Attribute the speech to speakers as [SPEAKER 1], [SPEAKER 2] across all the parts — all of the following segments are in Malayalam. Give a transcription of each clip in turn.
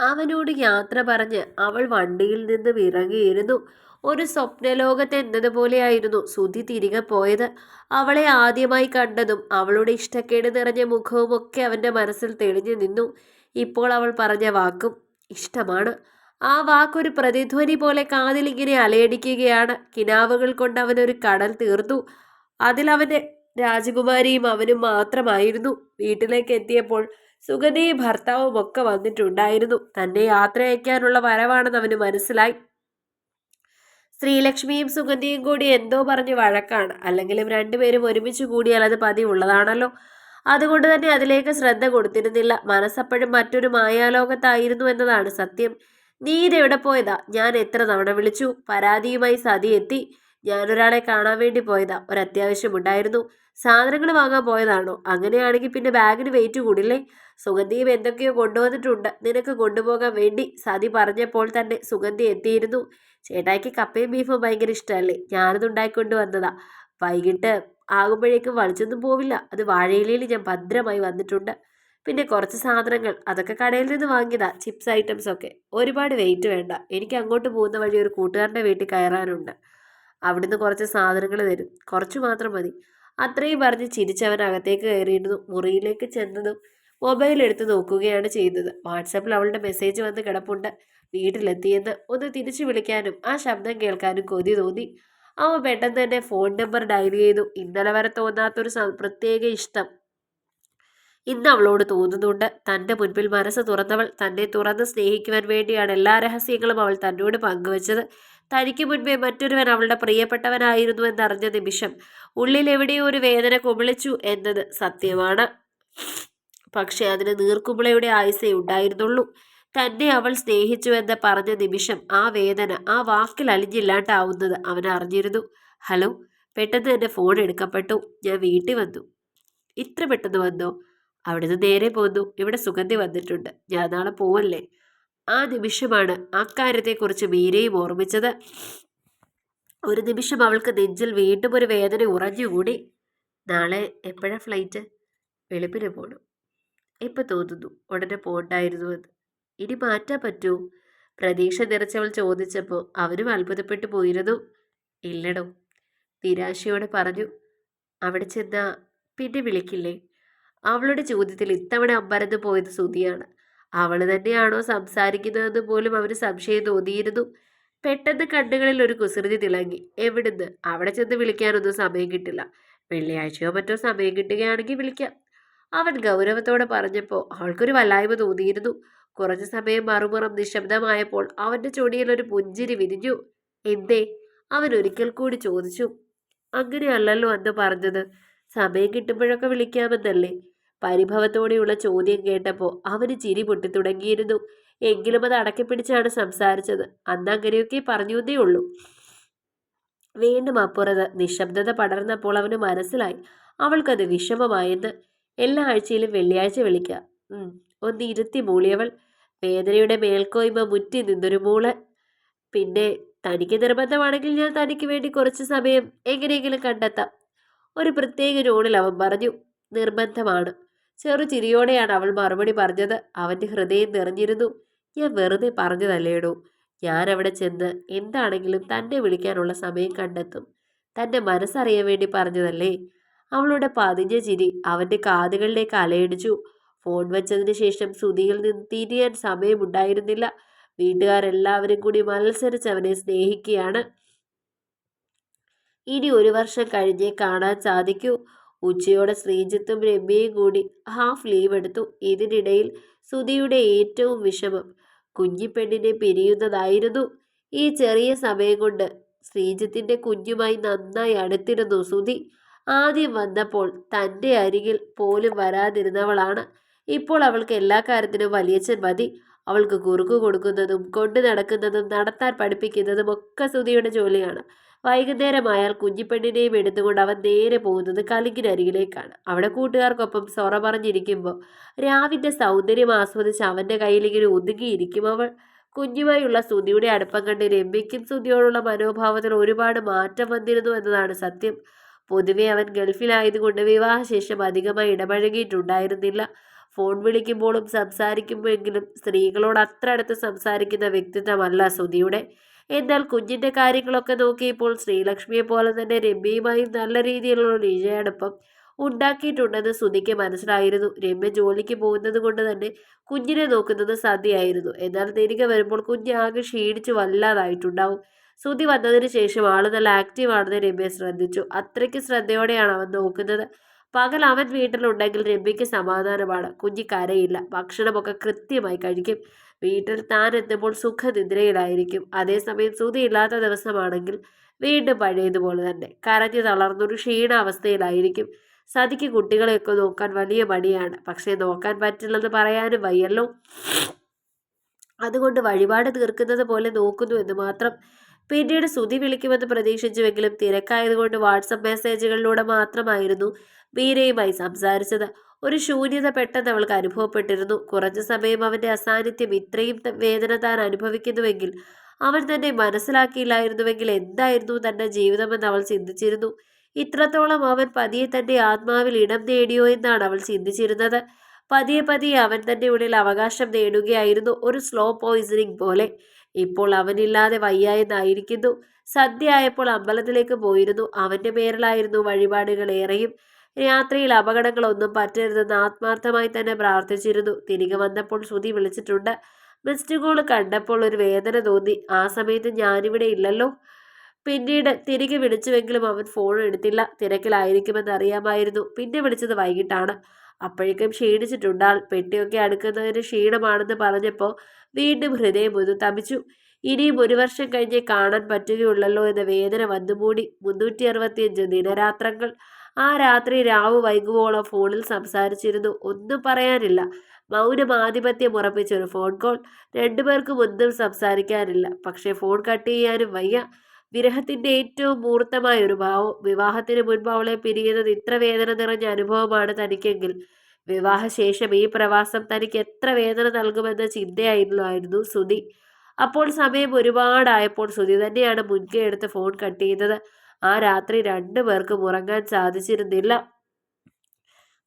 [SPEAKER 1] അവനോട് യാത്ര പറഞ്ഞ് അവൾ വണ്ടിയിൽ നിന്ന് ഇറങ്ങിയിരുന്നു ഒരു സ്വപ്നലോകത്ത് എന്നതുപോലെയായിരുന്നു സുധി തിരികെ പോയത്. അവളെ ആദ്യമായി കണ്ടതും അവളുടെ ഇഷ്ടക്കേട് നിറഞ്ഞ മുഖവും ഒക്കെ അവന്റെ മനസ്സിൽ തെളിഞ്ഞു നിന്നു. ഇപ്പോൾ അവൾ പറഞ്ഞ വാക്കും ഇഷ്ടമാണ്. ആ വാക്കൊരു പ്രതിധ്വനി പോലെ കാതിലിങ്ങനെ അലയടിക്കുകയാണ്. കിനാവുകൾ കൊണ്ട് അവനൊരു കടൽ തീർത്തു. അതിലവന്റെ രാജകുമാരിയും അവനും മാത്രമായിരുന്നു. വീട്ടിലേക്ക് എത്തിയപ്പോൾ സുഗതിയും ഭർത്താവും ഒക്കെ വന്നിട്ടുണ്ടായിരുന്നു. തന്നെ യാത്ര അയക്കാനുള്ള വരവാണെന്ന് അവന് മനസ്സിലായി. ശ്രീലക്ഷ്മിയും സുഗന്ധിയും കൂടി എന്തോ പറഞ്ഞ് വഴക്കാണ്. അല്ലെങ്കിലും രണ്ടുപേരും ഒരുമിച്ച് കൂടിയാൽ അത് പതിവുള്ളതാണല്ലോ അതുകൊണ്ട് തന്നെ അതിലേക്ക് ശ്രദ്ധ കൊടുത്തിരുന്നില്ല. മനസ്സപ്പോഴും മറ്റൊരു മായാലോകത്തായിരുന്നു എന്നതാണ് സത്യം. നീ ഇതെവിടെ പോയതാ? ഞാൻ എത്ര തവണ വിളിച്ചു? പരാതിയുമായി സതി എത്തി. ഞാനൊരാളെ കാണാൻ വേണ്ടി പോയതാ. ഒരത്യാവശ്യമുണ്ടായിരുന്നു സാധനങ്ങൾ വാങ്ങാൻ പോയതാണോ? അങ്ങനെയാണെങ്കിൽ പിന്നെ ബാഗിന് വെയിറ്റ് കൂടില്ലേ? സുഗന്ധിയും എന്തൊക്കെയോ കൊണ്ടുവന്നിട്ടുണ്ട്. നിനക്ക് കൊണ്ടുപോകാൻ വേണ്ടി സതി പറഞ്ഞപ്പോൾ തന്നെ സുഗന്ധി എത്തിയിരുന്നു. ചേട്ടായിക്ക് കപ്പയും ബീഫും ഭയങ്കര ഇഷ്ടമല്ലേ ഞാനത് ഉണ്ടാക്കിക്കൊണ്ട് വന്നതാ. വൈകിട്ട് ആകുമ്പോഴേക്കും വലിച്ചൊന്നും പോവില്ല. അത് വാഴയിലയിൽ ഞാൻ ഭദ്രമായി വന്നിട്ടുണ്ട്. പിന്നെ കുറച്ച് സാധനങ്ങൾ. അതൊക്കെ കടയിൽ നിന്ന് വാങ്ങിയതാ. ചിപ്സ് ഐറ്റംസ് ഒക്കെ. ഒരുപാട് വെയിറ്റ് വേണ്ട. എനിക്ക് അങ്ങോട്ട് പോകുന്ന വഴി ഒരു കൂട്ടുകാരന്റെ വീട്ടിൽ കയറാനുണ്ട്. അവിടുന്ന് കുറച്ച് സാധനങ്ങൾ തരും. കുറച്ച് മാത്രം മതി. അത്രയും പറഞ്ഞ് ചിരിച്ചവൻ അകത്തേക്ക് കയറിയിരുന്നു. മുറിയിലേക്ക് ചെന്നതും മൊബൈൽ എടുത്ത് നോക്കുകയാണ് ചെയ്തത്. വാട്സാപ്പിൽ അവളുടെ മെസ്സേജ് വന്ന് കിടപ്പുണ്ട്. വീട്ടിലെത്തിയെന്ന് ഒന്ന് തിരിച്ചു വിളിക്കാനും ആ ശബ്ദം കേൾക്കാനും കൊതി തോന്നി. അവ പെട്ടെന്ന് തന്നെ ഫോൺ നമ്പർ ഡയൽ ചെയ്തു. ഇന്നലെ വരെ തോന്നാത്തൊരു പ്രത്യേക ഇഷ്ടം. ഇന്ന് അവളോട് തോന്നുന്നുണ്ട്. തന്റെ മുൻപിൽ മനസ്സ് തുറന്നവൾ തന്നെ തുറന്ന് സ്നേഹിക്കുവാൻ വേണ്ടിയാണ് എല്ലാ രഹസ്യങ്ങളും അവൾ തന്നോട് പങ്കുവച്ചത്. തനിക്ക് മുൻപേ മറ്റൊരുവൻ അവളുടെ പ്രിയപ്പെട്ടവനായിരുന്നു എന്നറിഞ്ഞ നിമിഷം ഉള്ളിൽ എവിടെയോ ഒരു വേദന കുമിളിച്ചു എന്നത് സത്യമാണ്. പക്ഷെ അതിന് നീർക്കുമിളയുടെ ആയുസേ ഉണ്ടായിരുന്നുള്ളൂ. തന്നെ അവൾ സ്നേഹിച്ചുവെന്ന് പറഞ്ഞ നിമിഷം ആ വേദന ആ വാക്കിൽ അലിഞ്ഞില്ലാണ്ടാവുന്നത് അവൻ അറിഞ്ഞിരുന്നു. ഹലോ പെട്ടെന്ന് തന്നെ ഫോൺ എടുക്കപ്പെട്ടു. ഞാൻ വീട്ടിൽ വന്നു. ഇത്ര പെട്ടെന്ന് വന്നോ? അവിടുന്ന് നേരെ പോന്നു. ഇവിടെ സുഗന്ധി വന്നിട്ടുണ്ട്. ഞാൻ നാളെ പോവല്ലേ? ആ നിമിഷമാണ് അക്കാര്യത്തെക്കുറിച്ച് മീരയും ഓർമ്മിച്ചത്. ഒരു നിമിഷം അവൾക്ക് നെഞ്ചിൽ വീണ്ടും ഒരു വേദന ഉറഞ്ഞുകൂടി. നാളെ എപ്പോഴാണ് ഫ്ലൈറ്റ് വെളുപ്പിന് പോകണം ഇപ്പം തോന്നുന്നു? ഉടനെ പോകണ്ടായിരുന്നു എന്ന്. ഇനി മാറ്റാൻ പറ്റൂ. പ്രതീക്ഷ നിറച്ചവൾ ചോദിച്ചപ്പോൾ അവനും അത്ഭുതപ്പെട്ടു പോയിരുന്നു. ഇല്ലടോ. നിരാശയോടെ പറഞ്ഞു. അവിടെ ചെന്നാൽ പിന്നെ വിളിക്കില്ലേ? അവളുടെ ചോദ്യത്തിൽ ഇത്തവണ അമ്പരന്ന് പോയത് സുതിയാണ് അവൾ തന്നെയാണോ സംസാരിക്കുന്നതെന്ന് പോലും അവന് സംശയം തോന്നിയിരുന്നു. പെട്ടെന്ന് കണ്ണുകളിൽ ഒരു കുസൃതി തിളങ്ങി. എവിടുന്ന്? അവിടെ ചെന്ന് വിളിക്കാനൊന്നും സമയം കിട്ടില്ല. വെള്ളിയാഴ്ചയോ മറ്റോ സമയം കിട്ടുകയാണെങ്കിൽ വിളിക്കാം. അവൻ ഗൗരവത്തോടെ പറഞ്ഞപ്പോൾ അവൾക്കൊരു വല്ലായ്മ തോന്നിയിരുന്നു. കുറച്ച് സമയം മറുപുറം നിശബ്ദമായപ്പോൾ അവന്റെ ചൊടിയിൽ ഒരു പുഞ്ചിരി വിരിഞ്ഞു. എന്തേ? അവൻ ഒരിക്കൽ കൂടി ചോദിച്ചു. അങ്ങനെയല്ലല്ലോ അന്ന് പറഞ്ഞത്. സമയം കിട്ടുമ്പോഴൊക്കെ വിളിക്കാമെന്നല്ലേ? പരിഭവത്തോടെയുള്ള ചോദ്യം കേട്ടപ്പോൾ അവന് ചിരി പൊട്ടിത്തുടങ്ങിയിരുന്നു. എങ്കിലും അത് അടക്കിപ്പിടിച്ചാണ് സംസാരിച്ചത്. അന്ന് അങ്ങനെയൊക്കെ പറഞ്ഞേ ഉള്ളൂ. വീണ്ടും അപ്പുറത്ത് നിശബ്ദത പടർന്നപ്പോൾ അവന് മനസ്സിലായി. അവൾക്കത് വിഷമമായെന്ന്. എല്ലാ ആഴ്ചയിലും വെള്ളിയാഴ്ച വിളിക്കാം. ഒന്ന് ഇരുത്തി മൂളിയവൾ. വേദനയുടെ മേൽക്കോയ്മ മുറ്റി നിന്നൊരു മൂൾ പിന്നെ തനിക്ക് നിർബന്ധമാണെങ്കിൽ ഞാൻ തനിക്ക് വേണ്ടി കുറച്ച് സമയം എങ്ങനെയെങ്കിലും കണ്ടെത്താം. ഒരു പ്രത്യേക ടോണിൽ അവൻ പറഞ്ഞു നിർബന്ധമാണ്. ചെറു ചിരിയോടെയാണ് അവൾ മറുപടി പറഞ്ഞത്. അവന്റെ ഹൃദയം നിറഞ്ഞിരുന്നു. ഞാൻ വെറുതെ പറഞ്ഞതല്ലേടോ? ഞാൻ അവിടെ ചെന്ന് എന്താണെങ്കിലും തന്നെ വിളിക്കാനുള്ള സമയം കണ്ടെത്തും. തന്റെ മനസ്സറിയാൻ വേണ്ടി പറഞ്ഞതല്ലേ? അവളുടെ പതിഞ്ഞ ചിരി അവന്റെ കാതുകളിലേക്ക് അലയടിച്ചു. ഫോൺ വെച്ചതിന് ശേഷം സുധിയിൽ നിന്ന് തിരിയാൻ സമയമുണ്ടായിരുന്നില്ല. വീട്ടുകാരെല്ലാവരും കൂടി മത്സരിച്ച് അവനെ സ്നേഹിക്കുകയാണ്. ഇനി ഒരു വർഷം കഴിഞ്ഞേ കാണാൻ സാധിക്കൂ. ഉച്ചയോടെ ശ്രീജിത്തും രമ്യയും കൂടി ഹാഫ് ലീവ് എടുത്തു. ഇതിനിടയിൽ സുധിയുടെ ഏറ്റവും വിഷമം കുഞ്ഞിപ്പെണ്ണിനെ പിരിയുന്നതായിരുന്നു. ഈ ചെറിയ സമയം കൊണ്ട് ശ്രീജിത്തിന്റെ കുഞ്ഞുമായി നന്നായി അടുത്തിരുന്നു സുധി. ആദ്യം വന്നപ്പോൾ തന്റെ അരികിൽ പോലും വരാതിരുന്നവളാണ്. ഇപ്പോൾ അവൾക്ക് എല്ലാ കാര്യത്തിനും വലിയച്ഛൻ മതി. അവൾക്ക് കുറുക്കു കൊടുക്കുന്നതും കൊണ്ടു നടക്കുന്നതും നടത്താൻ പഠിപ്പിക്കുന്നതും ഒക്കെ സുധിയുടെ ജോലിയാണ്. വൈകുന്നേരമായാൽ കുഞ്ഞിപ്പെണ്ണിനെയും എടുത്തുകൊണ്ട് അവൻ നേരെ പോകുന്നത് കലിങ്ങിനരികിലേക്കാണ് അവിടെ കൂട്ടുകാർക്കൊപ്പം സൊറ പറഞ്ഞിരിക്കുമ്പോൾ രാവിന്റെ സൗന്ദര്യം ആസ്വദിച്ച് അവന്റെ കയ്യിലിങ്ങനെ ഒതുങ്ങിയിരിക്കും അവൾ. കുഞ്ഞുമായുള്ള സുധിയുടെ അടുപ്പം കണ്ട് രമ്യയ്ക്കും സുധിയോടുള്ള മനോഭാവത്തിൽ ഒരുപാട് മാറ്റം വന്നിരുന്നു എന്നതാണ് സത്യം. പൊതുവെ അവൻ ഗൾഫിലായതുകൊണ്ട് വിവാഹശേഷം അധികമായി ഇടപഴകിയിട്ടുണ്ടായിരുന്നില്ല. ഫോൺ വിളിക്കുമ്പോഴും സംസാരിക്കുമ്പോഴെങ്കിലും സ്ത്രീകളോട് അത്ര അടുത്ത് സംസാരിക്കുന്ന വ്യക്തിത്വമല്ല സുധിയുടെ എന്നാൽ കുഞ്ഞിന്റെ കാര്യങ്ങളൊക്കെ നോക്കിയപ്പോൾ ശ്രീലക്ഷ്മിയെ പോലെ തന്നെ രമ്യയുമായും നല്ല രീതിയിലുള്ള നിജയടുപ്പം ഉണ്ടാക്കിയിട്ടുണ്ടെന്ന് സുധിക്ക് മനസ്സിലായിരുന്നു. രമ്യ ജോലിക്ക് പോകുന്നത് കൊണ്ട് തന്നെ കുഞ്ഞിനെ നോക്കുന്നത് സദ്യയായിരുന്നു എന്നാൽ തിരികെ വരുമ്പോൾ കുഞ്ഞ് ആകെ ക്ഷീണിച്ചു വല്ലാതായിട്ടുണ്ടാവും. സുധി വന്നതിന് ശേഷം ആൾ നല്ല ആക്റ്റീവ് ആണെന്ന് രമ്യ ശ്രദ്ധിച്ചു. അത്രയ്ക്ക് ശ്രദ്ധയോടെയാണ് അവൻ നോക്കുന്നത്. പകൽ അവൻ വീട്ടിലുണ്ടെങ്കിൽ രമ്യയ്ക്ക് സമാധാനമാണ്. കുഞ്ഞി കരയില്ല ഭക്ഷണമൊക്കെ കൃത്യമായി കഴിക്കും. വീട്ടിൽ താൻ എത്തുമ്പോൾ സുഖനിദ്രയിലായിരിക്കും. അതേസമയം സുധി ഇല്ലാത്ത ദിവസമാണെങ്കിൽ വീണ്ടും പഴയതുപോലെ തന്നെ. കരഞ്ഞു തളർന്നൊരു ക്ഷീണാവസ്ഥയിലായിരിക്കും. സതിക്ക് കുട്ടികളെയൊക്കെ നോക്കാൻ വലിയ മടിയാണ്. പക്ഷേ നോക്കാൻ പറ്റില്ലെന്ന് പറയാനും വയ്യല്ലോ. അതുകൊണ്ട് വഴിപാട് തീർക്കുന്നത് പോലെ നോക്കുന്നു എന്ന് മാത്രം പിന്നീട് സുതി വിളിക്കുമെന്ന് പ്രതീക്ഷിച്ചുവെങ്കിലും തിരക്കായതുകൊണ്ട് വാട്സപ്പ് മെസ്സേജുകളിലൂടെ മാത്രമായിരുന്നു മീരയുമായി സംസാരിച്ചത്. ഒരു ശൂന്യത പെട്ടെന്ന് അവൾക്ക് അനുഭവപ്പെട്ടിരുന്നു. കുറഞ്ഞ സമയം അവന്റെ അസാന്നിധ്യം ഇത്രയും വേദന താൻ അനുഭവിക്കുന്നുവെങ്കിൽ അവൻ തന്നെ മനസ്സിലാക്കിയില്ലായിരുന്നുവെങ്കിൽ എന്തായിരുന്നു തന്റെ ജീവിതമെന്ന് അവൾ ചിന്തിച്ചിരുന്നു. ഇത്രത്തോളം അവൻ പതിയെ തന്റെ ആത്മാവിൽ ഇടം നേടിയോ എന്നാണ് അവൾ ചിന്തിച്ചിരുന്നത്. പതിയെ പതിയെ അവൻ തന്റെ ഉള്ളിൽ അവകാശം നേടുകയായിരുന്നു. ഒരു സ്ലോ പോയിസണിങ് പോലെ. ഇപ്പോൾ അവനില്ലാതെ വയ്യായെന്നായിരിക്കുന്നു. സദ്യ ആയപ്പോൾ അമ്പലത്തിലേക്ക് പോയിരുന്നു. അവന്റെ പേരിലായിരുന്നു വഴിപാടുകൾ ഏറെയും. രാത്രിയിൽ അപകടങ്ങളൊന്നും പറ്റരുതെന്ന് ആത്മാർത്ഥമായി തന്നെ പ്രാർത്ഥിച്ചിരുന്നു. തിരികെ വന്നപ്പോൾ ശ്രുതി വിളിച്ചിട്ടുണ്ട്. മിസ്ഡ് കോൾ കണ്ടപ്പോൾ ഒരു വേദന തോന്നി. ആ സമയത്ത് ഞാനിവിടെ ഇല്ലല്ലോ. പിന്നീട് തിരികെ വിളിച്ചുവെങ്കിലും അവൻ ഫോൺ എടുത്തില്ല. തിരക്കിലായിരിക്കുമെന്ന് അറിയാമായിരുന്നു. പിന്നെ വിളിച്ചത് വൈകിട്ടാണ്. അപ്പോഴേക്കും ക്ഷീണിച്ചിട്ടുണ്ടാൾ പെട്ടിയൊക്കെ അടുക്കുന്നതിന് ക്ഷീണമാണെന്ന് പറഞ്ഞപ്പോൾ വീണ്ടും ഹൃദയം ഒന്ന് തപിച്ചു. ഇനിയും ഒരു വർഷം കഴിഞ്ഞേ കാണാൻ പറ്റുകയുള്ളല്ലോ എന്ന വേദന വന്നുമൂടി. മുന്നൂറ്റി അറുപത്തിയഞ്ച് ദിനരാത്രങ്ങൾ. ആ രാത്രി രാവ് വൈകുവോളം ഫോണിൽ സംസാരിച്ചിരുന്നു. ഒന്നും പറയാനില്ല. മൗനം ആധിപത്യം ഉറപ്പിച്ചൊരു ഫോൺ കോൾ. രണ്ടുപേർക്കും ഒന്നും സംസാരിക്കാനില്ല. പക്ഷേ ഫോൺ കട്ട് ചെയ്യാനും വയ്യ. വിരഹത്തിന്റെ ഏറ്റവും മൂർത്തമായ ഒരു ഭാവം വിവാഹത്തിന് മുൻപ് അവളെ പിരിയുന്നത് ഇത്ര വേദന നിറഞ്ഞ അനുഭവമാണ് തനിക്കെങ്കിൽ. വിവാഹശേഷം ഈ പ്രവാസം തനിക്ക് എത്ര വേദന നൽകുമെന്ന ചിന്തയായിരുന്നു സുധി അപ്പോൾ സമയം ഒരുപാടായപ്പോൾ സുധി തന്നെയാണ് മുൻകൈ എടുത്ത് ഫോൺ കട്ട് ചെയ്തത് ആ രാത്രി രണ്ടു പേർക്കും ഉറങ്ങാൻ സാധിച്ചിരുന്നില്ല.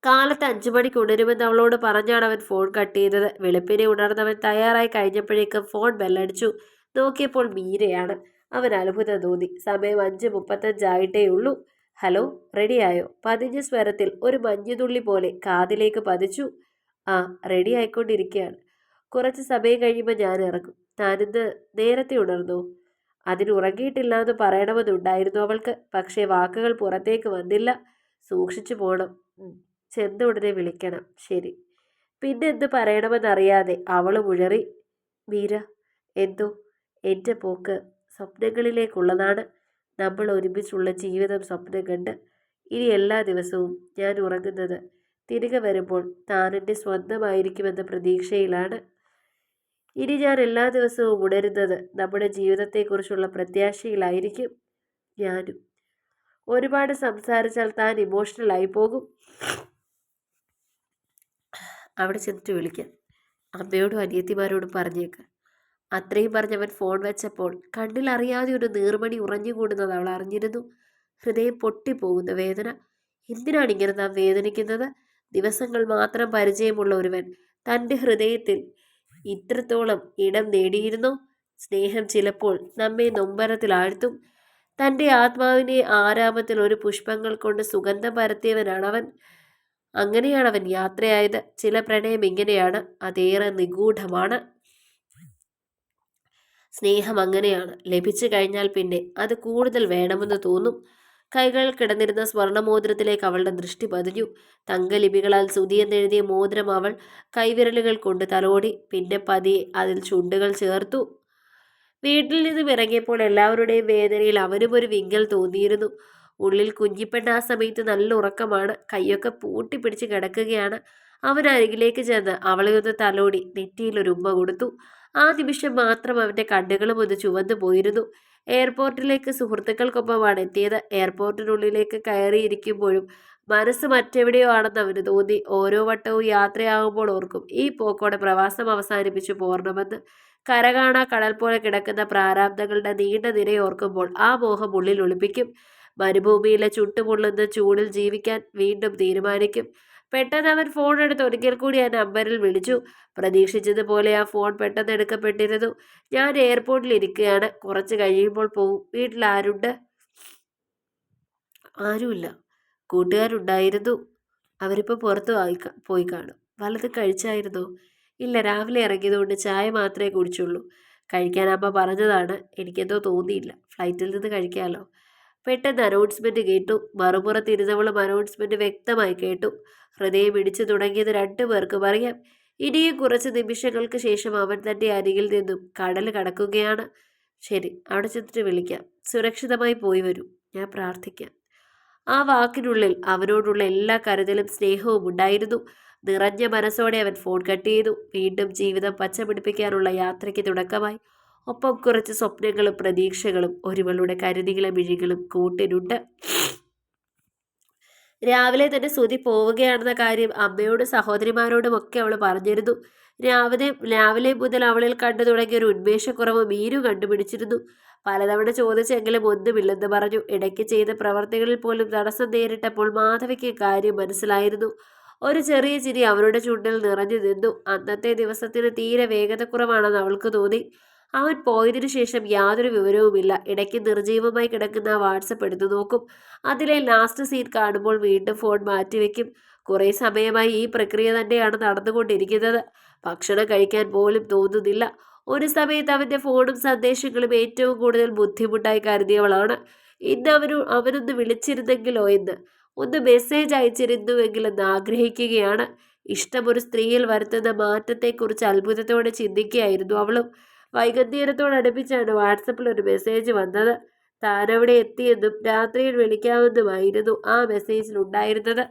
[SPEAKER 1] കാലത്ത് അഞ്ചു മണിക്ക് ഉണരുമെന്ന് അവളോട് പറഞ്ഞാണ് അവൻ ഫോൺ കട്ട് ചെയ്തത്. വെളുപ്പിനെ ഉണർന്നവൻ തയ്യാറായി കഴിഞ്ഞപ്പോഴേക്കും ഫോൺ ബെല്ലടിച്ചു. നോക്കിയപ്പോൾ മീരയാണ്. അവൻ അത്ഭുതം തോന്നി സമയം അഞ്ച് മുപ്പത്തഞ്ചായിട്ടേ ഉള്ളൂ ഹലോ റെഡിയായോ? പതിഞ്ഞ സ്വരത്തിൽ ഒരു മഞ്ഞുതുള്ളി പോലെ കാതിലേക്ക് പതിച്ചു. ആ റെഡി ആയിക്കൊണ്ടിരിക്കുകയാണ് കുറച്ച് സമയം കഴിയുമ്പോൾ ഞാൻ ഇറങ്ങും. താനിന്ന് നേരത്തെ ഉണർന്നു? അതിന് ഉറങ്ങിയിട്ടില്ല എന്ന് പറയണമെന്നുണ്ടായിരുന്നു അവൾക്ക്. പക്ഷേ വാക്കുകൾ പുറത്തേക്ക് വന്നില്ല. സൂക്ഷിച്ചു പോകണം ചെന്ന ഉടനെ വിളിക്കണം. ശരി. പിന്നെ എന്ത് പറയണമെന്നറിയാതെ അവൾ ഉഴറി. മീര എന്തോ? എന്റെ പോക്ക്. സ്വപ്നങ്ങളിലേക്കുള്ളതാണ് നമ്മൾ ഒരുമിച്ചുള്ള ജീവിതം സ്വപ്നം കണ്ട് ഇനി എല്ലാ ദിവസവും ഞാൻ ഉറങ്ങുന്നത്. തിരികെ വരുമ്പോൾ താൻ എന്റെ സ്വന്തമായിരിക്കുമെന്ന പ്രതീക്ഷയിലാണ്. ഇനി ഞാൻ എല്ലാ ദിവസവും ഉണരുന്നത് നമ്മുടെ ജീവിതത്തെക്കുറിച്ചുള്ള പ്രത്യാശയിലായിരിക്കും ഞാനും. ഒരുപാട് സംസാരിച്ചാൽ താൻ ഇമോഷണലായി പോകും അവിടെ ചെന്നിട്ട് വിളിക്കാം. അമ്മയോടും അനിയത്തിമാരോടും പറഞ്ഞേക്ക്. അത്രയും പറഞ്ഞവൻ ഫോൺ വെച്ചപ്പോൾ കണ്ണിലറിയാതെ ഒരു നീർമണി ഉറഞ്ഞുകൂടുന്നത് അവൾ അറിഞ്ഞിരുന്നു. ഹൃദയം പൊട്ടിപ്പോകുന്ന വേദന. എന്തിനാണ് ഇങ്ങനെ നാം വേദനിക്കുന്നത്? ദിവസങ്ങൾ മാത്രം പരിചയമുള്ള ഒരുവൻ തന്റെ ഹൃദയത്തിൽ ഇത്രത്തോളം ഇടം നേടിയിരുന്നു? സ്നേഹം ചിലപ്പോൾ നമ്മെ നൊമ്പരത്തിലാഴ്ത്തും തന്റെ ആത്മാവിനെ ആരാമത്തിൽ ഒരു പുഷ്പങ്ങൾ കൊണ്ട് സുഗന്ധം പരത്തിയവനാണ് അവൻ. അങ്ങനെയാണ് അവൻ യാത്രയായത്. ചില പ്രണയം ഇങ്ങനെയാണ്. അതേറെ നിഗൂഢമാണ്. സ്നേഹം അങ്ങനെയാണ്. ലഭിച്ചു കഴിഞ്ഞാൽ പിന്നെ അത് കൂടുതൽ വേണമെന്ന് തോന്നും. കൈകൾ കിടന്നിരുന്ന സ്വർണമോതിരത്തിലേക്ക് അവളുടെ ദൃഷ്ടി പതിഞ്ഞു. തങ്കലിപികളാൽ സുതിയെന്നെഴുതിയ മോതിരം അവൾ കൈവിരലുകൾ കൊണ്ട് തലോടി പിന്നെ പതിയെ അതിൽ ചുണ്ടുകൾ ചേർത്തു. വീട്ടിൽ നിന്നും ഇറങ്ങിയപ്പോൾ എല്ലാവരുടെയും വേദനയിൽ അവനും ഒരു വിങ്ങൽ തോന്നിയിരുന്നു. ഉള്ളിൽ കുഞ്ഞിപ്പെണ്ണ ആ സമയത്ത് നല്ല ഉറക്കമാണ്. കൈയൊക്കെ പൂട്ടിപ്പിടിച്ച് കിടക്കുകയാണ്. അവൻ അരികിലേക്ക് ചെന്ന് അവളെ ഒന്ന് തലോടി നെറ്റിയിൽ ഒരു ഉമ്മ കൊടുത്തു. ആ നിമിഷം മാത്രം അവന്റെ കണ്ണുകളും ഒന്ന് ചുവന്നു പോയിരുന്നു. എയർപോർട്ടിലേക്ക് സുഹൃത്തുക്കൾക്കൊപ്പമാണ് എത്തിയത്. എയർപോർട്ടിനുള്ളിലേക്ക് കയറിയിരിക്കുമ്പോഴും മനസ്സ് മറ്റെവിടെയോ ആണെന്ന് അവന് തോന്നി. ഓരോ വട്ടവും യാത്രയാകുമ്പോൾ ഓർക്കും ഈ പോക്കോടെ പ്രവാസം അവസാനിപ്പിച്ച് പോർണമെന്ന് കരകാണ കടൽ പോലെ കിടക്കുന്ന പ്രാരാബ്ദങ്ങളുടെ നീണ്ട നിരയോർക്കുമ്പോൾ ആ മോഹം ഉള്ളിൽ ഒളിപ്പിക്കും. മരുഭൂമിയിലെ ചുട്ടുപൊള്ളുന്ന ചൂടിൽ ജീവിക്കാൻ വീണ്ടും തീരുമാനിക്കും. പെട്ടെന്ന് അവൻ ഫോൺ എടുത്ത് ഒരിക്കൽ കൂടി ആ നമ്പറിൽ വിളിച്ചു. പ്രതീക്ഷിച്ചതുപോലെ ആ ഫോൺ പെട്ടെന്ന് എടുക്കപ്പെട്ടിരുന്നു. ഞാൻ എയർപോർട്ടിൽ ഇരിക്കുകയാണ്. കുറച്ച് കഴിയുമ്പോൾ പോവും. വീട്ടിൽ ആരുണ്ട്? ആരുമില്ല. കൂട്ടുകാരുണ്ടായിരുന്നു. അവരിപ്പോൾ പുറത്ത് പോയി പോയി കാണും. വലത് കഴിച്ചായിരുന്നോ? ഇല്ല രാവിലെ ഇറങ്ങിയതുകൊണ്ട് ചായ മാത്രമേ കുടിച്ചുള്ളൂ. കഴിക്കാൻ അമ്മ പറഞ്ഞതാണ്. എനിക്കെന്തോ തോന്നിയില്ല. ഫ്ലൈറ്റിൽ നിന്ന് കഴിക്കാമല്ലോ പെട്ടെന്ന് അനൗൺസ്മെന്റ് കേട്ടു. മറുപുറത്തിരുന്നവളും അനൗൺസ്മെന്റ് വ്യക്തമായി കേട്ടു. ഹൃദയം ഇടിച്ചു തുടങ്ങിയത് രണ്ടു പേർക്കും അറിയാം. ഇനിയും കുറച്ച് നിമിഷങ്ങൾക്ക് ശേഷം അവൻ തന്റെ അരികിൽ നിന്നും കടൽ കടക്കുകയാണ്. ശരി അവിടെ ചെന്നിട്ട് വിളിക്കാം. സുരക്ഷിതമായി പോയി വരൂ. ഞാൻ പ്രാർത്ഥിക്കാം. ആ വാക്കിനുള്ളിൽ അവനോടുള്ള എല്ലാ കരുതലും സ്നേഹവും ഉണ്ടായിരുന്നു. നിറഞ്ഞ മനസ്സോടെ അവൻ ഫോൺ കട്ട് ചെയ്തു. വീണ്ടും ജീവിതം പച്ചപിടിപ്പിക്കാനുള്ള യാത്രയ്ക്ക് തുടക്കമായി. ഒപ്പം കുറച്ച് സ്വപ്നങ്ങളും പ്രതീക്ഷകളും ഒരുവളുടെ കരുതികളെ മിഴികളും കൂട്ടിനുണ്ട് രാവിലെ തന്നെ സുതി പോവുകയാണെന്ന കാര്യം അമ്മയോടും സഹോദരിമാരോടും ഒക്കെ അവൾ പറഞ്ഞിരുന്നു. രാവിലെ രാവിലെ മുതൽ അവളിൽ കണ്ടു തുടങ്ങിയ ഒരു ഉന്മേഷക്കുറവ് മീനു കണ്ടുപിടിച്ചിരുന്നു. പലതവണ ചോദിച്ചെങ്കിലും ഒന്നുമില്ലെന്ന് പറഞ്ഞു. ഇടയ്ക്ക് ചെയ്ത പ്രവർത്തികളിൽ പോലും തടസ്സം നേരിട്ടപ്പോൾ മാധവിക്ക് കാര്യം മനസ്സിലായിരുന്നു. ഒരു ചെറിയ ചിരി അവരുടെ ചുണ്ടിൽ നിറഞ്ഞു നിന്നു. അന്നത്തെ ദിവസത്തിന് തീരെ വേഗതക്കുറവാണെന്ന് അവൾക്ക് തോന്നി. അവൻ പോയതിനു ശേഷം യാതൊരു വിവരവുമില്ല. ഇടയ്ക്ക് നിർജീവമായി കിടക്കുന്ന വാട്സപ്പ് എടുത്തു നോക്കും. അതിലെ ലാസ്റ്റ് സീൻ കാണുമ്പോൾ വീണ്ടും ഫോൺ മാറ്റിവെക്കും കുറേ സമയമായി ഈ പ്രക്രിയ തന്നെയാണ് നടന്നുകൊണ്ടിരിക്കുന്നത്. ഭക്ഷണം കഴിക്കാൻ പോലും തോന്നുന്നില്ല. ഒരു സമയത്ത് അവന്റെ ഫോണും സന്ദേശങ്ങളും ഏറ്റവും കൂടുതൽ ബുദ്ധിമുട്ടായി കരുതിയവളാണ്. ഇന്ന് അവനു അവനൊന്ന് വിളിച്ചിരുന്നെങ്കിലോ എന്ന്. ഒന്ന് മെസ്സേജ് അയച്ചിരുന്നുവെങ്കിലെന്ന് ആഗ്രഹിക്കുകയാണ്. ഇഷ്ടം ഒരു സ്ത്രീയിൽ വരുത്തുന്ന മാറ്റത്തെക്കുറിച്ച് അത്ഭുതത്തോടെ ചിന്തിക്കുകയായിരുന്നു അവളും. വൈകുന്നേരത്തോടടുപ്പിച്ചാണ് വാട്സപ്പിൽ ഒരു മെസ്സേജ് വന്നത്. താനവിടെ എത്തിയെന്നും രാത്രിയിൽ വിളിക്കാമെന്നുമായിരുന്നു ആ മെസ്സേജിൽ ഉണ്ടായിരുന്നത്.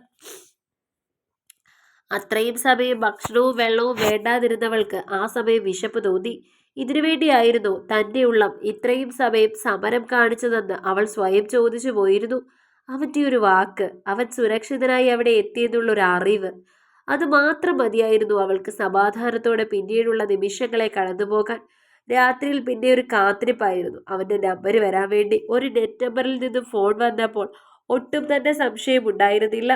[SPEAKER 1] അത്രയും സമയം ഭക്ഷണവും വെള്ളവും വേണ്ടാതിരുന്നവൾക്ക് ആ സമയം വിശപ്പ് തോന്നി. ഇതിനുവേണ്ടിയായിരുന്നു തന്റെ ഉള്ളം ഇത്രയും സമയം സമരം കാണിച്ചതെന്ന് അവൾ സ്വയം ചോദിച്ചു പോയിരുന്നു. അവന്റെ ഒരു വാക്ക് അവൻ സുരക്ഷിതനായി അവിടെ എത്തിയെന്നുള്ളൊരു അറിവ് അത് മാത്രം മതിയായിരുന്നു അവൾക്ക് സമാധാനത്തോടെ പിന്നീടുള്ള നിമിഷങ്ങളെ കടന്നുപോകാൻ. രാത്രിയിൽ പിന്നെ ഒരു കാത്തിരിപ്പായിരുന്നു. അവന്റെ നമ്പർ വരാൻ വേണ്ടി ഒരു നെറ്റ് നമ്പറിൽ നിന്ന് ഫോൺ വന്നപ്പോൾ ഒട്ടും തന്നെ സംശയം ഉണ്ടായിരുന്നില്ല.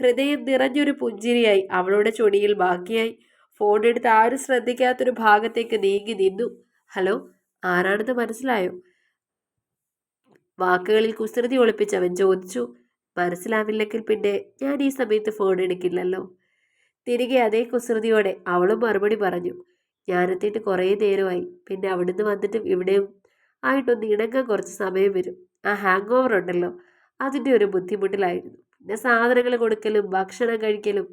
[SPEAKER 1] ഹൃദയം നിറഞ്ഞൊരു പുഞ്ചിരിയായി. അവളുടെ ചൊടിയിൽ ബാക്കിയായി. ഫോൺ എടുത്ത് ആരും ശ്രദ്ധിക്കാത്തൊരു ഭാഗത്തേക്ക് നീങ്ങി നിന്നു. ഹലോ ആരാണെന്ന് മനസ്സിലായോ? വാക്കുകളിൽ കുസൃതി ഒളിപ്പിച്ചവൻ ചോദിച്ചു. മനസ്സിലാവില്ലെങ്കിൽ പിന്നെ ഞാൻ ഈ സമയത്ത് ഫോൺ എടുക്കില്ലല്ലോ? തിരികെ അതേ കുസൃതിയോടെ അവളും മറുപടി പറഞ്ഞു. ഞാനെത്തിയിട്ട് കുറേ നേരമായി. പിന്നെ അവിടുന്ന് വന്നിട്ട് ഇവിടെയും ആയിട്ടൊന്ന് ഇണങ്ങാൻ കുറച്ച് സമയം വരും. ആ ഹാങ് ഓവർ ഉണ്ടല്ലോ അതിന്റെ ഒരു ബുദ്ധിമുട്ടിലായിരുന്നു. പിന്നെ സാധനങ്ങൾ കൊടുക്കലും ഭക്ഷണം കഴിക്കലും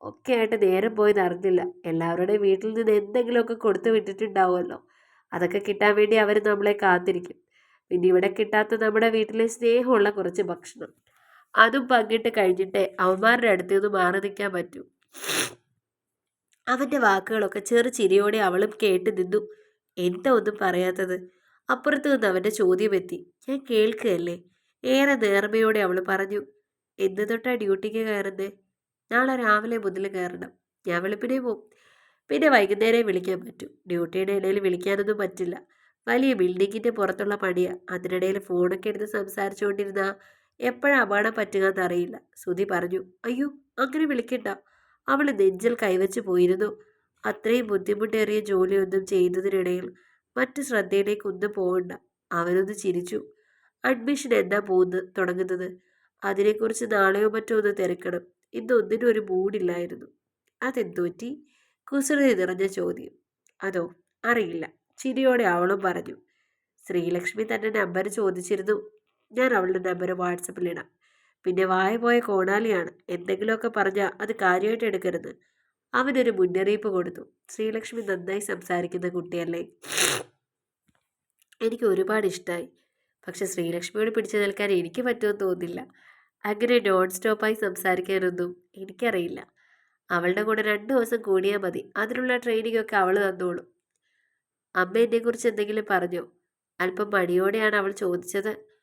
[SPEAKER 1] ഒക്കെ ആയിട്ട് നേരം പോയത് അറിഞ്ഞില്ല. എല്ലാവരുടെയും വീട്ടിൽ നിന്ന് എന്തെങ്കിലുമൊക്കെ കൊടുത്തു വിട്ടിട്ടുണ്ടാവുമല്ലോ. അതൊക്കെ കിട്ടാൻ വേണ്ടി അവർ നമ്മളെ കാത്തിരിക്കും. പിന്നെ ഇവിടെ കിട്ടാത്ത നമ്മുടെ വീട്ടിലെ സ്നേഹമുള്ള കുറച്ച് ഭക്ഷണം. അതും പങ്കിട്ട് കഴിഞ്ഞിട്ടേ അവന്മാരുടെ അടുത്ത് നിന്ന് മാറി നിൽക്കാൻ പറ്റൂ. അവന്റെ വാക്കുകളൊക്കെ ചെറു ചിരിയോടെ അവളും കേട്ട് നിന്നു. എന്താ ഒന്നും പറയാത്തത്? അപ്പുറത്ത് നിന്ന് അവന്റെ ചോദ്യം എത്തി. ഞാൻ കേൾക്കുകയല്ലേ? ഏറെ നേർമയോടെ അവൾ പറഞ്ഞു എന്ന് തൊട്ടാ ഡ്യൂട്ടിക്ക് കയറുന്നേ? നാളെ രാവിലെ മുതൽ കയറണം. ഞാൻ വെളുപ്പിനെ പോവും. പിന്നെ വൈകുന്നേരം വിളിക്കാൻ പറ്റും. ഡ്യൂട്ടിയുടെ ഇടയിൽ വിളിക്കാനൊന്നും പറ്റില്ല. വലിയ ബിൽഡിങ്ങിന്റെ പുറത്തുള്ള പണിയാണ് അതിനിടയിൽ ഫോണൊക്കെ എടുത്ത് സംസാരിച്ചുകൊണ്ടിരുന്ന എപ്പോഴാണ് അപകടം പറ്റുക എന്നറിയില്ല സുധി പറഞ്ഞു അയ്യോ അങ്ങനെ വിളിക്കണ്ട. അവൾ നെഞ്ചിൽ കൈവച്ചു പോയിരുന്നു. അത്രയും ബുദ്ധിമുട്ടേറിയ ജോലിയൊന്നും ചെയ്യുന്നതിനിടയിൽ മറ്റു ശ്രദ്ധയിലേക്ക് ഒന്നും പോകണ്ട അവനൊന്ന് ചിരിച്ചു. അഡ്മിഷൻ എന്താ പോകുന്നത് തുടങ്ങുന്നത്. അതിനെക്കുറിച്ച് നാളെയോ മറ്റോ ഒന്ന് തിരക്കണം. ഇന്ന് ഒന്നിനും ഒരു മൂടില്ലായിരുന്നു അതെന്തോറ്റി കുസൃതി നിറഞ്ഞ ചോദ്യം. അതോ? അറിയില്ല. ചിരിയോടെ അവളും പറഞ്ഞു. ശ്രീലക്ഷ്മി തന്റെ നമ്പർ ചോദിച്ചിരുന്നു. ഞാൻ അവളുടെ നമ്പർ വാട്സപ്പിലിടാം പിന്നെ വായ പോയ കോണാലിയാണ് എന്തെങ്കിലുമൊക്കെ പറഞ്ഞാൽ അത് കാര്യമായിട്ട് എടുക്കരുത്. അവനൊരു മുന്നറിയിപ്പ് കൊടുത്തു. ശ്രീലക്ഷ്മി നന്നായി സംസാരിക്കുന്ന കുട്ടിയല്ലേ? എനിക്ക് ഒരുപാട് ഇഷ്ടമായി പക്ഷെ ശ്രീലക്ഷ്മിയോട് പിടിച്ചു നിൽക്കാൻ എനിക്ക് പറ്റുമെന്ന് തോന്നില്ല. അങ്ങനെ നോൺ സ്റ്റോപ്പായി സംസാരിക്കാനൊന്നും എനിക്കറിയില്ല. അവളുടെ കൂടെ രണ്ട് ദിവസം കൂടിയാൽ മതി. അതിനുള്ള ട്രെയിനിങ് ഒക്കെ അവൾ തന്നോളും. അമ്മ എന്നെക്കുറിച്ച് എന്തെങ്കിലും പറഞ്ഞോ? അല്പം മടിയോടെയാണ് അവൾ ചോദിച്ചത്.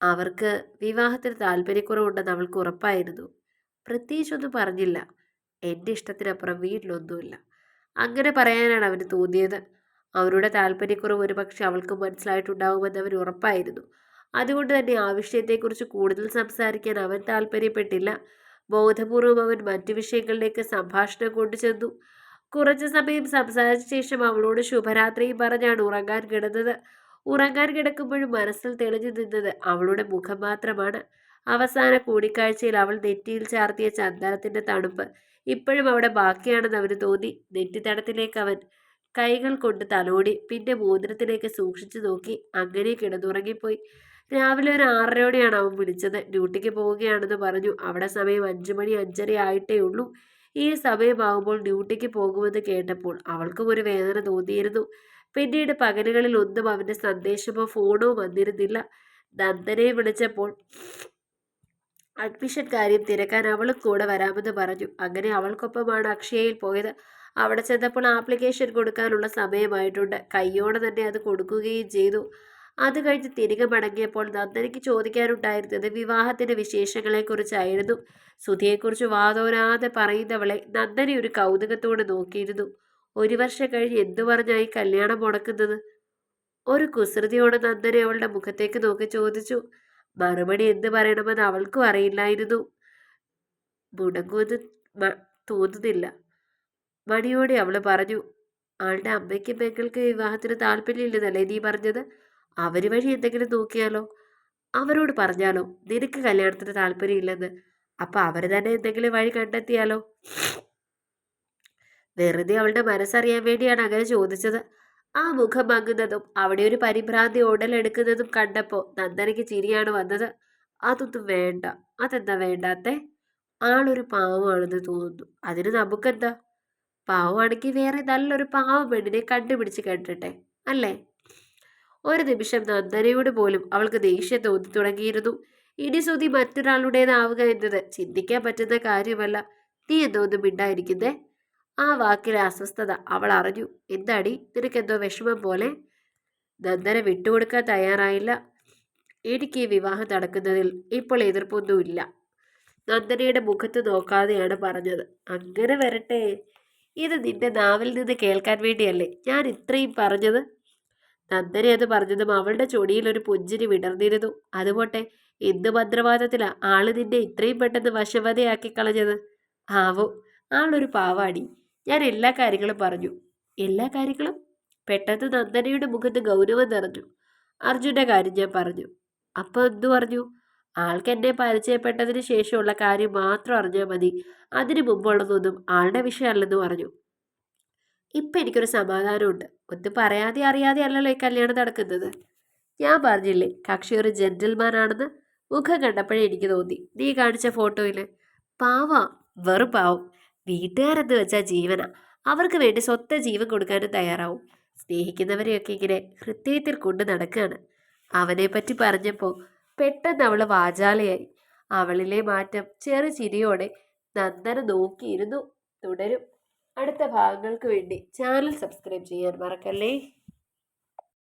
[SPEAKER 1] അവർക്ക് വിവാഹത്തിന് താല്പര്യക്കുറവുണ്ടെന്ന് അവൾക്ക് ഉറപ്പായിരുന്നു. പ്രത്യേകിച്ചൊന്നും പറഞ്ഞില്ല. എന്റെ ഇഷ്ടത്തിനപ്പുറം വീട്ടിലൊന്നുമില്ല. അങ്ങനെ പറയാനാണ് അവന് തോന്നിയത്. അവരുടെ താല്പര്യക്കുറവ് ഒരുപക്ഷെ അവൾക്ക് മനസ്സിലായിട്ടുണ്ടാവുമെന്ന് അവൻ ഉറപ്പായിരുന്നു. അതുകൊണ്ട് തന്നെ ആ വിഷയത്തെക്കുറിച്ച് കൂടുതൽ സംസാരിക്കാൻ അവൻ താല്പര്യപ്പെട്ടില്ല. ബോധപൂർവം അവൻ മറ്റു വിഷയങ്ങളിലേക്ക് സംഭാഷണം കൊണ്ടുചെന്നു. കുറച്ചു സമയം സംസാരിച്ച ശേഷം അവളോട് ശുഭരാത്രിയും പറഞ്ഞാണ് ഉറങ്ങാൻ കിടന്നത്. ഉറങ്ങാൻ കിടക്കുമ്പോഴും മനസ്സിൽ തെളിഞ്ഞു നിന്നത് അവളുടെ മുഖം മാത്രമാണ്. അവസാന കൂടിക്കാഴ്ചയിൽ അവൾ നെറ്റിയിൽ ചാർത്തിയ ചന്ദനത്തിന്റെ തണുപ്പ് ഇപ്പോഴും അവിടെ ബാക്കിയാണെന്ന് അവന് തോന്നി. നെറ്റിത്തടത്തിലേക്ക് അവൻ കൈകൾ കൊണ്ട് തലോടി പിന്നെ മോതിരത്തിലേക്ക് സൂക്ഷിച്ചു നോക്കി. അങ്ങനെ കിടന്നുറങ്ങിപ്പോയി. രാവിലെ ഒരു ആറരയോടെയാണ് അവൻ വിളിച്ചത്. ഡ്യൂട്ടിക്ക് പോവുകയാണെന്ന് പറഞ്ഞു. അവിടെ സമയം അഞ്ചു മണി അഞ്ചര ആയിട്ടേ ഉള്ളൂ. ഈ സമയമാകുമ്പോൾ ഡ്യൂട്ടിക്ക് പോകുമെന്ന് കേട്ടപ്പോൾ അവൾക്കും ഒരു വേദന തോന്നിയിരുന്നു. പിന്നീട് പകലുകളിൽ ഒന്നും അവന്റെ സന്ദേശമോ ഫോണോ വന്നിരുന്നില്ല. നന്ദനെ വിളിച്ചപ്പോൾ അഡ്മിഷൻ കാര്യം തിരക്കാൻ അവളും കൂടെ വരാമെന്ന് പറഞ്ഞു. അങ്ങനെ അവൾക്കൊപ്പമാണ് അക്ഷയയിൽ പോയത്. അവിടെ ചെന്നപ്പോൾ ആപ്ലിക്കേഷൻ കൊടുക്കാനുള്ള സമയമായിട്ടുണ്ട്. കയ്യോടെ തന്നെ അത് കൊടുക്കുകയും ചെയ്തു. അത് കഴിഞ്ഞ് തിരികെ മടങ്ങിയപ്പോൾ നന്ദനയ്ക്ക് ചോദിക്കാനുണ്ടായിരുന്നത് വിവാഹത്തിന്റെ വിശേഷങ്ങളെക്കുറിച്ചായിരുന്നു. സുധിയെക്കുറിച്ച് വാതോരാതെ പറയുന്നവളെ നന്ദനെ ഒരു കൗതുകത്തോടെ നോക്കിയിരുന്നു. ഒരു വർഷം കഴിഞ്ഞ് എന്തു പറഞ്ഞായി കല്യാണം മുടക്കുന്നത്? ഒരു കുസൃതിയോടെ നന്ദനെ അവളുടെ മുഖത്തേക്ക് നോക്കി ചോദിച്ചു. മറുപടി എന്ത് പറയണമെന്ന് അവൾക്കും അറിയില്ലായിരുന്നു. മുടങ്ങുമെന്ന് തോന്നുന്നില്ല. മണിയോടെ അവൾ പറഞ്ഞു ആളുടെ അമ്മയ്ക്കും പെങ്ങൾക്ക് വിവാഹത്തിന് താല്പര്യമില്ലെന്നല്ലേ നീ പറഞ്ഞത്? അവർ വഴി എന്തെങ്കിലും നോക്കിയാലോ? അവരോട് പറഞ്ഞാലോ? നിനക്ക് കല്യാണത്തിന് താല്പര്യമില്ലെന്ന്. അപ്പൊ അവർ തന്നെ എന്തെങ്കിലും വഴി കണ്ടെത്തിയാലോ? വെറുതെ അവളുടെ മനസ്സറിയാൻ വേണ്ടിയാണ് അങ്ങനെ ചോദിച്ചത്. ആ മുഖം മങ്ങുന്നതും അവിടെ ഒരു പരിഭ്രാന്തി ഉടലെടുക്കുന്നതും കണ്ടപ്പോൾ നന്ദനയ്ക്ക് ചിരിയാണ് വന്നത്. അതൊന്നും വേണ്ട. അതെന്താ വേണ്ടാത്തെ? ആളൊരു പാവമാണെന്ന് തോന്നുന്നു. അതിന് നമുക്കെന്താ? പാവമാണെങ്കിൽ വേറെ നല്ലൊരു പാവ പെണ്ണിനെ കണ്ടുപിടിച്ച് കണ്ടിട്ടെ അല്ലേ? ഒരു നിമിഷം നന്ദനയോട് പോലും അവൾക്ക് ദേഷ്യം തോന്നി തുടങ്ങിയിരുന്നു. ഇനി സുതി മറ്റൊരാളുടേതാവുക എന്നത് ചിന്തിക്കാൻ പറ്റുന്ന കാര്യമല്ല. നീ എന്തോന്നും മിണ്ടായിരിക്കുന്നേ ആ വാക്കിലെ അസ്വസ്ഥത അവൾ അറിഞ്ഞു. എന്താടി? നിനക്കെന്തോ വിഷമം പോലെ? നന്ദനെ വിട്ടുകൊടുക്കാൻ തയ്യാറായില്ല. എനിക്ക് ഈ വിവാഹം നടക്കുന്നതിൽ ഇപ്പോൾ എതിർപ്പൊന്നുമില്ല. നന്ദനയുടെ മുഖത്ത് നോക്കാതെയാണ് പറഞ്ഞത്. അങ്ങനെ വരട്ടെ. ഇത് നിന്റെ നാവിൽ നിന്ന് കേൾക്കാൻ വേണ്ടിയല്ലേ ഞാൻ ഇത്രയും പറഞ്ഞത്? നന്ദന അത് പറഞ്ഞതും അവളുടെ ചൊടിയിൽ ഒരു പുഞ്ചിരി വിടർന്നിരുന്നു. അതുപോട്ടെ എന്ത് മന്ത്രവാദത്തിലാണ് ആൾ നിന്നെ ഇത്രയും പെട്ടെന്ന് വശവതയാക്കി കളഞ്ഞത് ആവോ ആളൊരു പാവാടി. ഞാൻ എല്ലാ കാര്യങ്ങളും പറഞ്ഞു. എല്ലാ കാര്യങ്ങളും? പെട്ടെന്ന് നന്ദനയുടെ മുഖത്ത് ഗൗരവം നിറഞ്ഞു. അർജുന്റെ കാര്യം ഞാൻ പറഞ്ഞു. അപ്പോൾ എന്തു പറഞ്ഞു? ആൾക്ക് എന്നെ പരിചയപ്പെട്ടതിന് ശേഷമുള്ള കാര്യം മാത്രം അറിഞ്ഞാൽ മതി. അതിനു മുമ്പുള്ളതൊന്നും ആളുടെ വിഷയമല്ലെന്ന് പറഞ്ഞു. ഇപ്പം എനിക്കൊരു സമാധാനമുണ്ട്. ഒന്നും പറയാതെ അറിയാതെ അല്ലല്ലോ ഈ കല്യാണം നടക്കുന്നത്. ഞാൻ പറഞ്ഞില്ലേ കക്ഷി ഒരു ജെന്റിൽമാൻ ആണെന്ന് മുഖം കണ്ടപ്പോഴേ എനിക്ക് തോന്നി. നീ കാണിച്ച ഫോട്ടോയിൽ പാവ. വെറും പാവം. വീട്ടുകാരെന്ന് വെച്ചാൽ ജീവനാ? അവർക്ക് വേണ്ടി സ്വത്ത ജീവൻ കൊടുക്കാനും തയ്യാറാവും. സ്നേഹിക്കുന്നവരെയൊക്കെ ഇങ്ങനെ ഹൃദയത്തിൽ കൊണ്ട് നടക്കുകയാണ് അവനെ പറ്റി പറഞ്ഞപ്പോൾ പെട്ടെന്ന് അവൾ വാചാലയായി. അവളിലെ മാറ്റം ചെറു ചിരിയോടെ നന്ദന നോക്കിയിരുന്നു. തുടരും. അടുത്ത ഭാഗങ്ങൾക്ക് വേണ്ടി ചാനൽ സബ്സ്ക്രൈബ് ചെയ്യാൻ മറക്കല്ലേ?